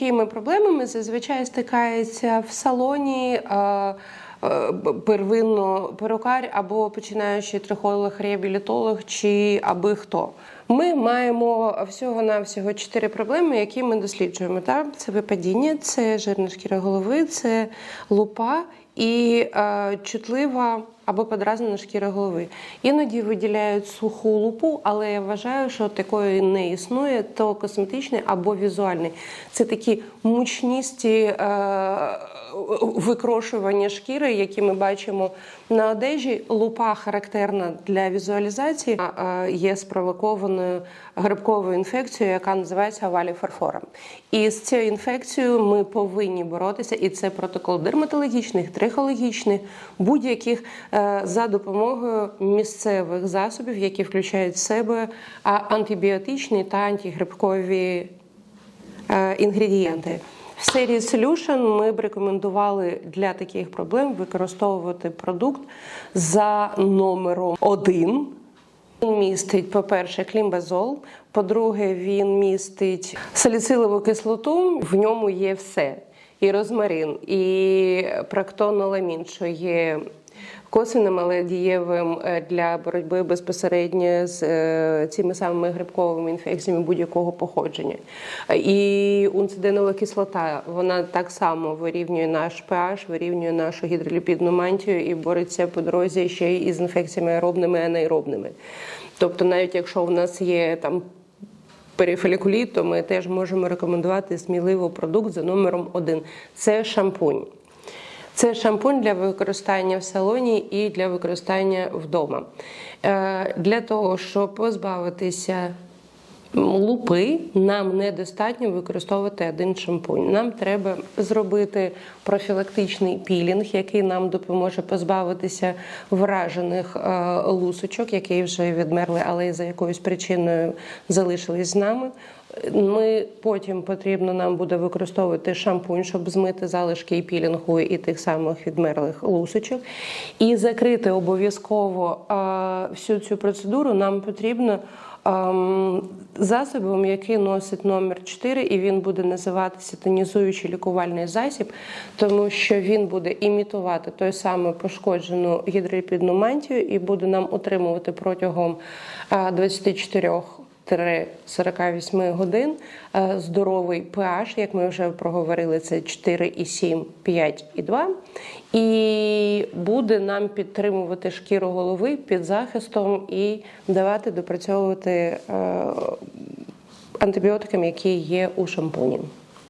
якими проблемами зазвичай стикається в салоні. е, е, Первинно перукар або починаючий трихолог, реабілітолог чи аби хто. Ми маємо всього-навсього чотири проблеми, які ми досліджуємо. Так? Це випадіння, це жирна шкіра голови, це лупа і е, чутлива або подразнена шкіра голови. Іноді виділяють суху лупу, але я вважаю, що такої не існує, то косметичний або візуальний. Це такі мучністі е, викрошування шкіри, які ми бачимо на одежі. Лупа характерна для візуалізації, а, е, є спровокованою грибковою інфекцією, яка називається валіфорфором. І з цією інфекцією ми повинні боротися, і це протокол дерматологічних, трихологічних, будь-яких е, за допомогою місцевих засобів, які включають в себе антибіотичні та антигрибкові е, інгредієнти. В серії Solution ми б рекомендували для таких проблем використовувати продукт за номером 1. Він містить, по-перше, клімбазол, по-друге, він містить саліцилову кислоту, в ньому є все. І розмарин, і практоноламін, що є косвенним, але дієвим е, для боротьби безпосередньо з е, цими самими грибковими інфекціями будь-якого походження. І унцидинова кислота, вона так само вирівнює наш pH, вирівнює нашу гідроліпідну мантію і бореться по дорозі ще й із інфекціями аеробними анаеробними. Тобто, навіть якщо в нас є там перифолікуліт, то ми теж можемо рекомендувати сміливо продукт за номером 1. Це шампунь. Це шампунь для використання в салоні і для використання вдома. Е, Для того, щоб позбавитися лупи, нам недостатньо використовувати один шампунь. Нам треба зробити профілактичний пілінг, який нам допоможе позбавитися вражених е, лусочок, які вже відмерли, але за якоюсь причиною залишились з нами. Ми потім потрібно нам буде використовувати шампунь, щоб змити залишки і пілінгу і тих самих відмерлих лусочок. І закрити обов'язково е, всю цю процедуру нам потрібно ем, засобом, який носить номер 4, і він буде називатися тонізуючий лікувальний засіб, тому що він буде імітувати той самий пошкоджену гідроліпідну мантію і буде нам утримувати протягом е, 24 48 годин. Здоровий pH, як ми вже проговорили, це 4,7, 5 і 2. Буде нам підтримувати шкіру голови під захистом і давати допрацьовувати е, антибіотикам, які є у шампуні.